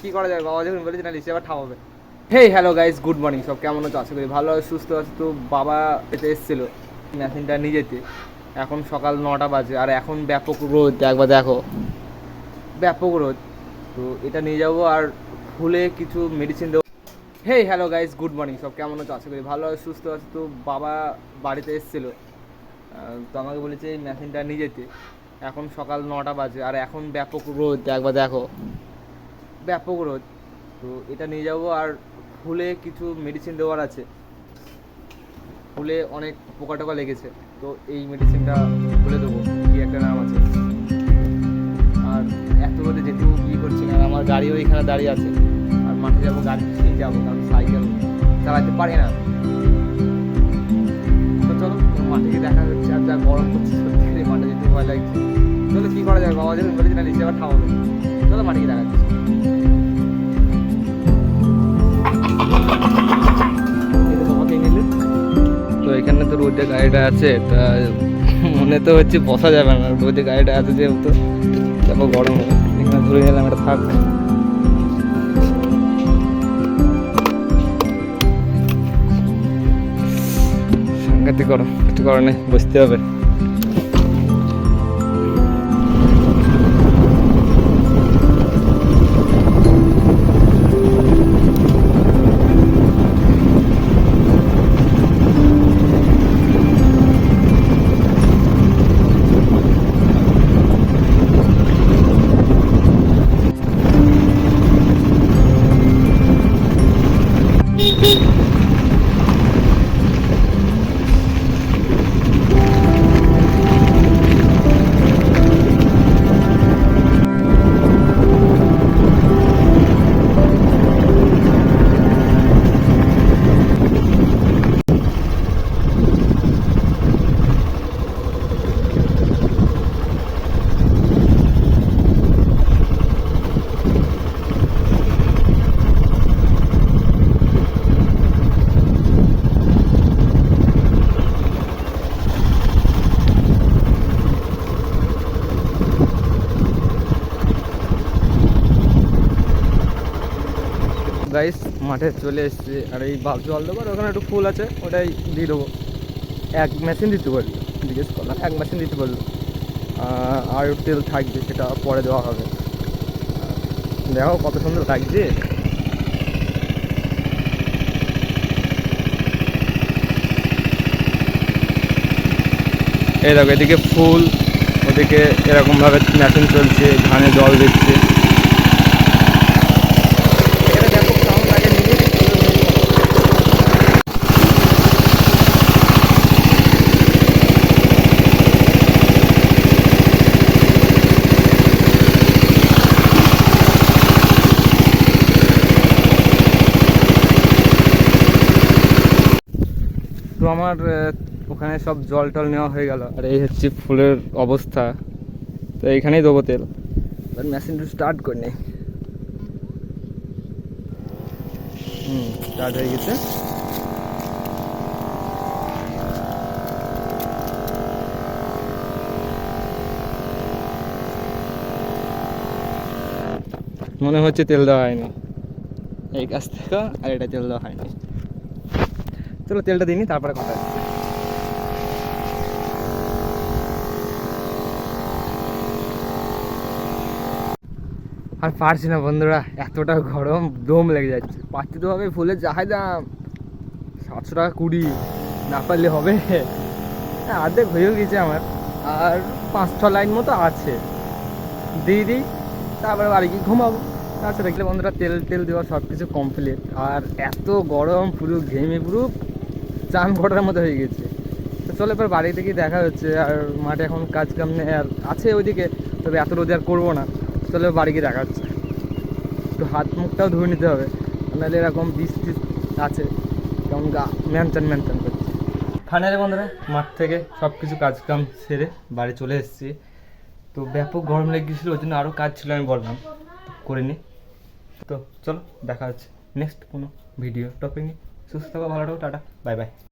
কি করা যায়? বাবা যখন বলেছে, না লিসে আবার ঠাপাবে hey hello guys good morning সব কেমন আছো? আশা করি ভালো সুস্থ আছে। তো বাবা এতে এসেছিল, মেশিনটা নিয়ে যেতে। এখন সকাল নটা বাজে, আর এখন ব্যাপক রোদ। একবার দেখো। ব্যাপক রোদ। তো এটা নিয়ে যাব আর ফুলে কিছু মেডিসিন দেবো। Hey hello guys good morning সব কেমন আছো? আশা করি ভালো সুস্থ আছে। তো বাবা বাড়িতে এসেছিল। তো আমাকে বলেছে, এই মেশিনটা নিয়ে যেতে। এখন সকাল নটা বাজে, আর এখন ব্যাপক রোদ। একবার দেখো। ব্যাপক রোদ। তো এটা নিয়ে যাব আর ফুলে কিছু মেডিসিন দেওয়ার আছে। ফুলে অনেক পোকা টোকা লেগেছে, তো এই মেডিসিনটা ফুলে দেবো, কি একটা নাম আছে। আর এত রোদে যেতেও কি করছি না, আমার গাড়িও এখানে দাঁড়িয়ে আছে। আর মাঠে যাব, গাড়ি নিয়ে যাব, কারণ সাইকেল চালাতে পারি না। তো চলো মাঠে দেখা হচ্ছে, আর যা গরম করছে সত্যি মাঠে যেতে ভয় লাগছে। কি করা যায় বাবা যখন বলেছে না নিচে আবার ঠামাবে চলো মাঠে গিয়ে দেখা যাচ্ছে এটা তোমাকে নিলে। তো এখানে তো রোদে গাড়িটা আছে, তা মনে তো হচ্ছে বসা যাবে না। রোদে গাড়িটা আছে যেহেতু তারপর গরম। এখানে ধরে নিলাম এটা থাক। সাংঘাতিক গরম। কিছু করার নেই বসতে হবে। গাইস মাঠে চলে এসেছে। আর এই বাল জল দেবো ওখানে একটু ফুল আছে, ওটাই দিয়ে দেবো। এক মেশিন দিতে পারল জিজ্ঞেস করলাম, এক মেশিন দিতে পারল আর তেল থাকবে, সেটা পরে দেওয়া হবে। দেখো কত সুন্দর লাগছে। এই দেখো, এদিকে ফুল, ওদিকে এরকমভাবে মেশিন চলছে, ধানে জল দিচ্ছে এটা ব্যাপক সাউন্ড লাগে নিজে তো আমার ওখানে সব জল টল নেওয়া হয়ে গেল। আর এই হচ্ছে ফুলের অবস্থা। তো এইখানেই দেবো তেল। এবার মেশিনটা স্টার্ট করে নেই। হুম স্টার্ট হয়ে গেছে। মনে হচ্ছে তেল দেওয়া হয়নি। এই কাছ থেকে আর এটা তেল দেওয়া হয়নি। চলো তেলটা দিইনি তারপরে কথা আর পারছি না বন্ধুরা এতটা গরম দম লেগে যাচ্ছে। পাচ্ছি তো হবে ফুলের যাহাই দাম। সাতশো টাকা কুড়ি না পারলে হবে। হ্যাঁ, অর্ধেক হয়েও গেছে আমার। আর পাঁচ ছ লাইন মতো আছে। দিয়ে দিই তারপরে বাড়ি গিয়ে ঘুমাবো। তাছাড়া দেখলে বন্ধুরা তেল তেল দেওয়া সব কিছু কমপ্লিট আর এত গরম পুরো ঘেমে পুরো চান ঘটার মতো হয়ে গেছে। তো চলো এবার বাড়ি থেকে দেখা হচ্ছে, আর মাঠে এখন কাজ কাম নেই, আর আছে ওইদিকে, তবে এত রোদে আর করব না। চলো বাড়ি গিয়ে দেখা হচ্ছে। একটু হাত মুখটাও ধুয়ে নিতে হবে, নাহলে এরকম বিষ টিস আছে। কেমন গা, ম্যানচান ম্যানচান করছে। ফাইনালি বন্ধুরা, মাঠ থেকে সব কিছু কাজ কাম সেরে বাড়ি চলে এসেছি। তো ব্যাপক গরম লেগে গেছিল ওই জন্য আরও কাজ ছিল আমি বললাম, করে নি। তো চলো, দেখা হচ্ছে নেক্সট কোনো ভিডিও টপিক নিয়ে। সুস্থ থাকো ভালো থাকো টাটা বাই বাই